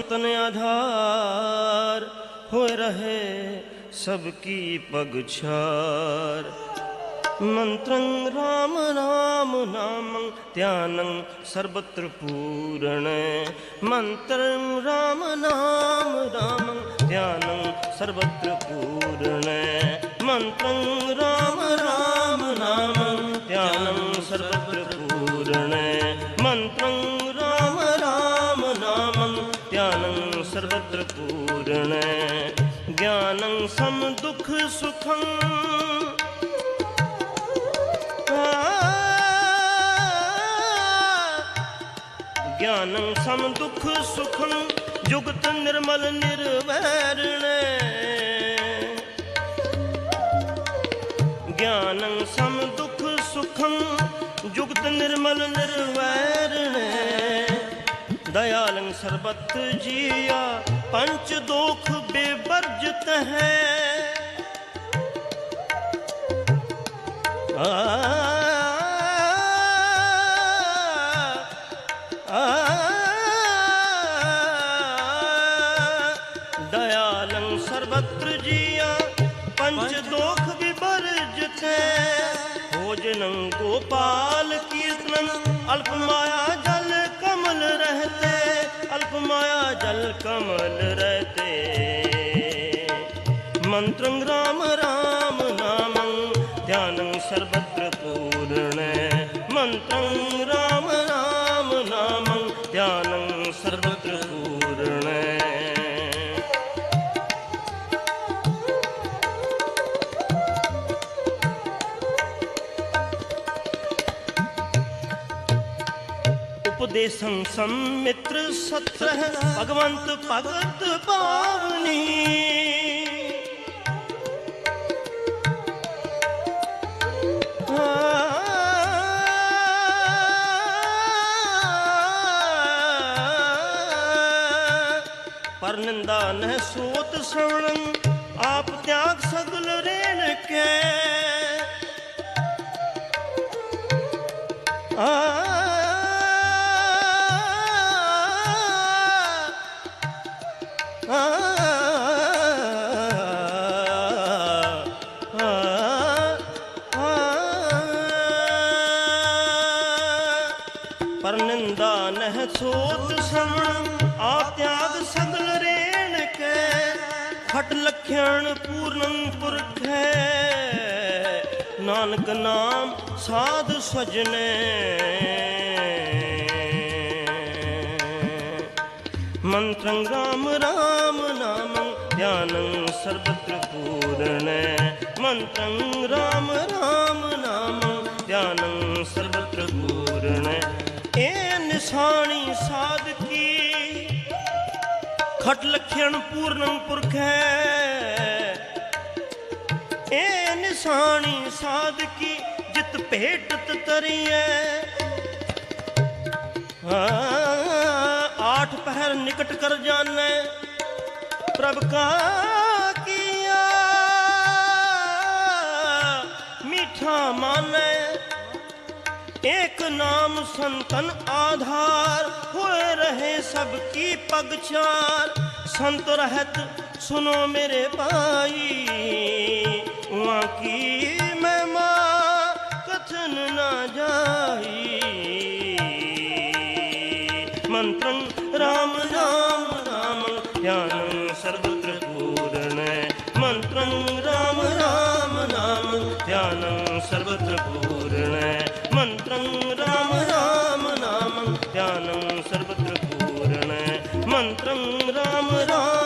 ਤਨ ਆਧਾਰ ਹੋਏ ਰਹੇ ਸਭ ਕੀ ਪਗ ਛਾਰ। ਮੰਤਰੰ ਰਾਮ ਰਾਮ ਨਾਮੰ ਧਿਆਨੰ ਸਰਬਤਰ ਪੂਰਣ ਮੰਤਰੰ ਰਾਮ ਨਾਮ ਰਾਮੰ ਧਿਆਨੰ ਸਰਬਤਰ ਪੂਰਣ ਮੰਤਰੰ ਪੂਰਣ ਗਿਆਨੰ ਸਮ ਦੁਖ ਸੁਖੰ। ਗਿਆਨੰ ਸਮ ਦੁਖ ਸੁਖੰ, ਜੁਗਤ ਨਿਰਮਲ ਨਿਰਵੈਰਣ ਗਿਆਨੰ ਸਮ ਦੁਖ ਸੁਖੰ, ਜੁਗਤ ਨਿਰਮਲ ਨਿਰਵੈਰਣ ਦਇਆਲੰ ਸਰਬਤ ਜੀਆ ਪੰਚ ਦੋਖ ਬੇਵਰਜਤ ਹੈ। ਦਇਆਲੰ ਸਰਬਤਰ ਜੀਆ ਪੰਜ ਦੋਖ ਵਿਵਰਜਤੈ ਭੋਜਨੰ ਗੋਪਾਲ ਕੀਰਤਨੰ ਅਲਪ ਮਾਇਆ ਜਲ ਮਾਇਆ ਜਲ ਕਮਲ ਰਹਤੇ। ਮੰਤਰੰ ਰਾਮ ਰਾਮ ਨਾਮੰ ਧਿਆਨੰ ਸਰਬਤਰ ਪੂਰਣ ਉਪਦੇਸੰ ਸੰਮਿਤ੍ਰ ਸਤ੍ਰਹ ਭਗਵੰਤ ਭਗਤ ਪਾਵਨੀ। ਪਰ ਨਿੰਦਾ ਨਹਿ ਸੋਤ ਸਵਣੰ, ਆਪ ਤਿਆਗ ਸਗਲ ਰੇਣ ਕੇ। ਪਰ ਨਿੰਦਾ ਨਹਿ ਸੋਤ ਸਮਣ ਆ ਤਿਆਗ ਸਗਲ ਰੇਣ ਕੇ, ਖਟ ਲਖਿਆਣ ਪੂਰਨ ਪੁਰਖ ਹੈ। ਨਾਨਕ ਨਾਮ ਸਾਧ ਸਜਣੇ ਮੰਤਰੰ ਰਾਮ ਰਾਮ। ਧਿਆਨੰ ਸਰਬਤਰ ਪੂਰਣ ਮੰਤਰੰ ਰਾਮ ਰਾਮ ਨਾਮੰ ਧਿਆਨੰ ਸਰਬਤਰ ਪੂਰਣ ਇਹ ਨਿਸ਼ਾਨੀ ਸਾਧਕੀ ਖਟ ਲਖਣ ਪੂਰਨੰ ਪੁਰਖ ਹੈ ਨਿਸ਼ਾਨੀ ਸਾਧਕੀ ਜਿਤ ਭੇਟਤ ਤਰੀਐ ਆਠ ਪਹਿਰ ਨਿਕਟ ਕਰ ਜਾਣੈ ਪ੍ਰਭ ਕਾ ਕੀਆ। ਮਿਠਾ ਮਾਨੈ ਇੱਕ ਨਾਮ ਸੰਤਨ ਆਧਾਰ। ਹੋਏ ਰਹੇ ਸਭ ਕੀ ਪਗਛਾਰ ਸੰਤ ਰਹਿਤ ਸੁਨੋ ਮੇਰੇ ਭਾਈ। ਉਹਾਂ ਕਥਨ ਨਾ ਜਾਹੀ। ਮੰਤਰੰ ਰਾਮ ਕੰਠੰ ਰਾਮ RAM ਨਾਮ ਧਿਆਨੰ ਸਰਬਤ ਪੂਰਣੈ ਮੰਤਰੰ RAM ਰਾਮ ਨਾਮ ਧਿਆਨੰ ਸਰਬਤ ਪੂਰਣੈ ਮੰਤਰੰ RAM RAM